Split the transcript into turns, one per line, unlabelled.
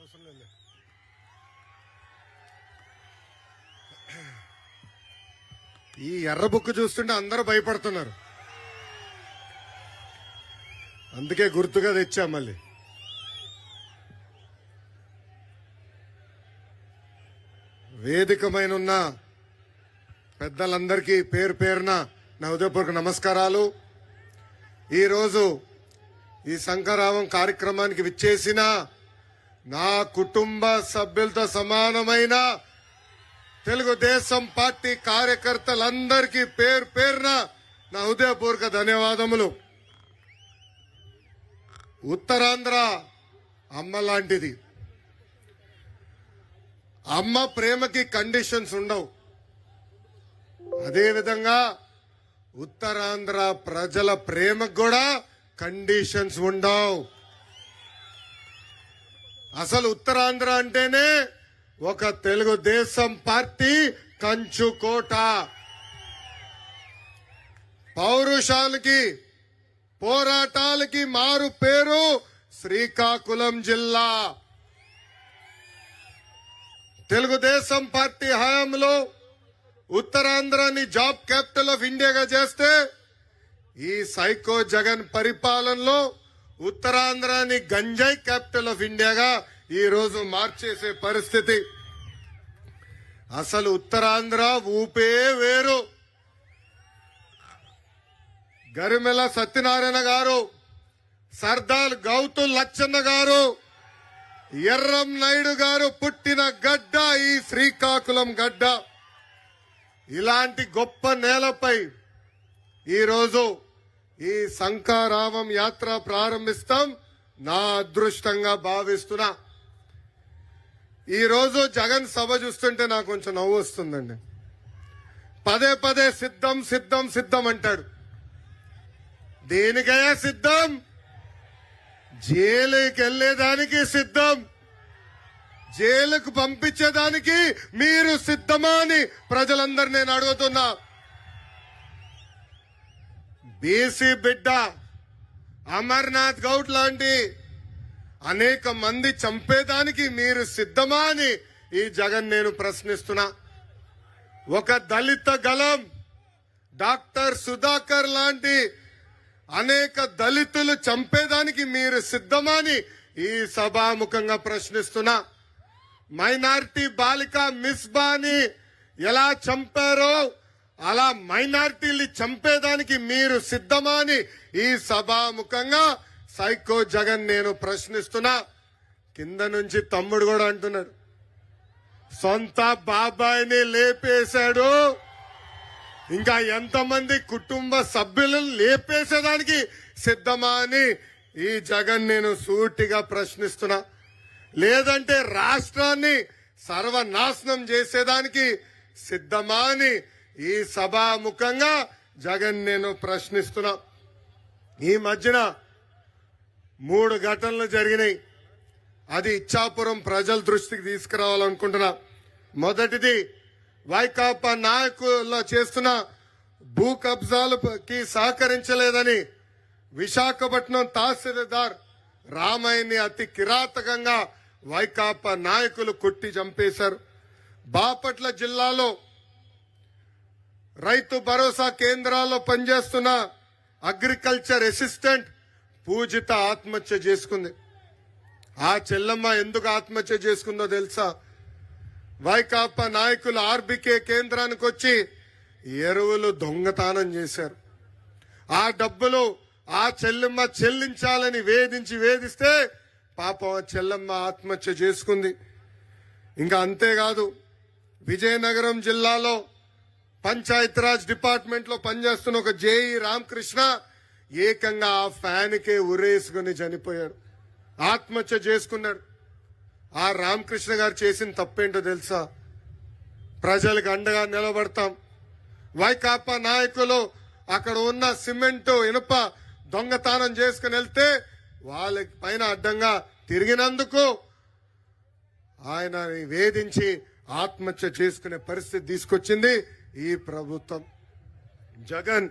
అవసరం లేదు. ఈ ఎర్ర బుక్ చూస్తుంటే అందరూ భయపడుతున్నారు. అందుకే గుర్తుగా తెచ్చా మళ్ళీ. వేదికమైన ఉన్న పెద్దలందరికీ పేరు పేరున నా ఉదయపూర్వక నమస్కారాలు. ఈరోజు ఈ శంకరావం కార్యక్రమానికి విచ్చేసిన నా కుటుంబ సభ్యులతో సమానమైన తెలుగుదేశం పార్టీ కార్యకర్తలందరికీ పేరు పేరున నా హృదయపూర్వక ధన్యవాదములు. ఉత్తరాంధ్ర అమ్మ లాంటిది. అమ్మ ప్రేమకి కండిషన్స్ ఉండవు. అదేవిధంగా ఉత్తరాంధ్ర ప్రజల ప్రేమకు కూడా కండిషన్స్ ఉండవు. అసలు ఉత్తరాంధ్ర అంటేనే ఒక తెలుగుదేశం పార్టీ కంచుకోట పౌరుషాలకి పోరాటాలకి మారు పేరు శ్రీకాకుళం జిల్లా. తెలుగుదేశం పార్టీ హయాంలో ఉత్తరాంధ్రాని జాబ్ క్యాపిటల్ ఆఫ్ ఇండియాగా చేస్తే ఈ సైకో జగన్ పరిపాలనలో ఉత్తరాంధ్రాని గంజాయి క్యాపిటల్ ఆఫ్ ఇండియాగా ఈ రోజు మార్చేసే పరిస్థితి. అసలు ఉత్తరాంధ్ర ఊపే వేరు. గరిమెల సత్యనారాయణ గారు సర్దార్ గౌతు లచ్చన్న గారు ఎర్రం నాయుడు గారు పుట్టిన గడ్డ ఈ శ్రీకాకుళం గడ్డ. ఇలాంటి గొప్ప నేలపై ఈరోజు ఈ శంఖారావం యాత్ర ప్రారంభిస్తాం. నా అదృష్టంగా భావిస్తున్నా. ఈరోజు జగన్ సభ చూస్తుంటే నాకు కొంచెం నవ్వు వస్తుందండి. పదే పదే సిద్ధం సిద్ధం సిద్ధం అంటాడు. దేనికయ్యా సిద్ధం? జైలుకి వెళ్ళేదానికి సిద్ధం. జైలుకు పంపించేదానికి మీరు సిద్ధమా అని ప్రజలందరూ నేను అడుగుతున్నా. బీసీ బిడ్డ అమర్నాథ్ గౌడ్ లాంటి అనేక మంది చంపేదానికి మీరు సిద్ధమా అని ఈ జగన్ నేను ప్రశ్నిస్తున్నా. ఒక దళిత గలం డాక్టర్ సుధాకర్ లాంటి అనేక దళితులు చంపేదానికి మీరు సిద్ధమా అని ఈ సభాముఖంగా ప్రశ్నిస్తున్నా. మైనారిటీ బాలిక మిస్బాని ఎలా చంపారో అలా మైనార్టీల్ని చంపేదానికి మీరు సిద్ధమా అని ఈ సభాముఖంగా సైకో జగన్ నేను ప్రశ్నిస్తున్నా. కింద నుంచి తమ్ముడు కూడా అంటున్నాడు. సొంత బాబాయిని లేపేశాడు. ఇంకా ఎంతమంది కుటుంబ సభ్యులను లేపేసేదానికి సిద్ధమా అని ఈ జగన్ నేను సూటిగా ప్రశ్నిస్తున్నా. లేదంటే రాష్ట్రాన్ని సర్వనాశనం చేసేదానికి సిద్ధమా అని ఈ సభాముఖంగా జగన్ నేను ప్రశ్నిస్తున్నా. ఈ మధ్యన మూడు ఘటనలు జరిగినాయి. అది ఇచ్చాపురం ప్రజల దృష్టికి తీసుకురావాలనుకుంటున్నా. మొదటిది వైకాపా నాయకుల్లో చేస్తున్న భూ కబ్జాలకి సహకరించలేదని విశాఖపట్నం తహసీల్దార్ రామయ్యని అతి కిరాతకంగా వైకాపా నాయకులు కొట్టి చంపేశారు. బాపట్ల జిల్లాలో రైతు భరోసా కేంద్రాల్లో పనిచేస్తున్న అగ్రికల్చర్ అసిస్టెంట్ పూజిత ఆత్మహత్య చేసుకుంది. ఆ చెల్లమ్మ ఎందుకు ఆత్మహత్య చేసుకుందో తెలుసా? వైకాపా నాయకులు ఆర్బికే కేంద్రానికి వచ్చి ఎరువులు దొంగతనం చేశారు. ఆ డబ్బులు ఆ చెల్లెమ్మ చెల్లించాలని వేధించి వేధిస్తే పాపం ఆ చెల్లెమ్మ ఆత్మహత్య చేసుకుంది. ఇంకా అంతేకాదు విజయనగరం జిల్లాలో పంచాయతీరాజ్ డిపార్ట్మెంట్లో పనిచేస్తున్న ఒక జేఈ రామకృష్ణ ఏకంగా ఆ ఫ్యాన్ కే ఉరేసుకుని చనిపోయాడు. ఆత్మహత్య చేసుకున్నాడు. ఆ రామకృష్ణ గారు చేసిన తప్పేంటో తెలుసా? ప్రజలకు అండగా నిలబడతాం. వైకాపా నాయకులు అక్కడ ఉన్న సిమెంట్ ఇనుప దొంగతనం చేసుకుని వెళ్తే వాళ్ళకి పైన అడ్డంగా తిరిగినందుకు ఆయన వేధించి ఆత్మహత్య చేసుకునే పరిస్థితి తీసుకొచ్చింది. ఈ ప్రభుత్వం. జగన్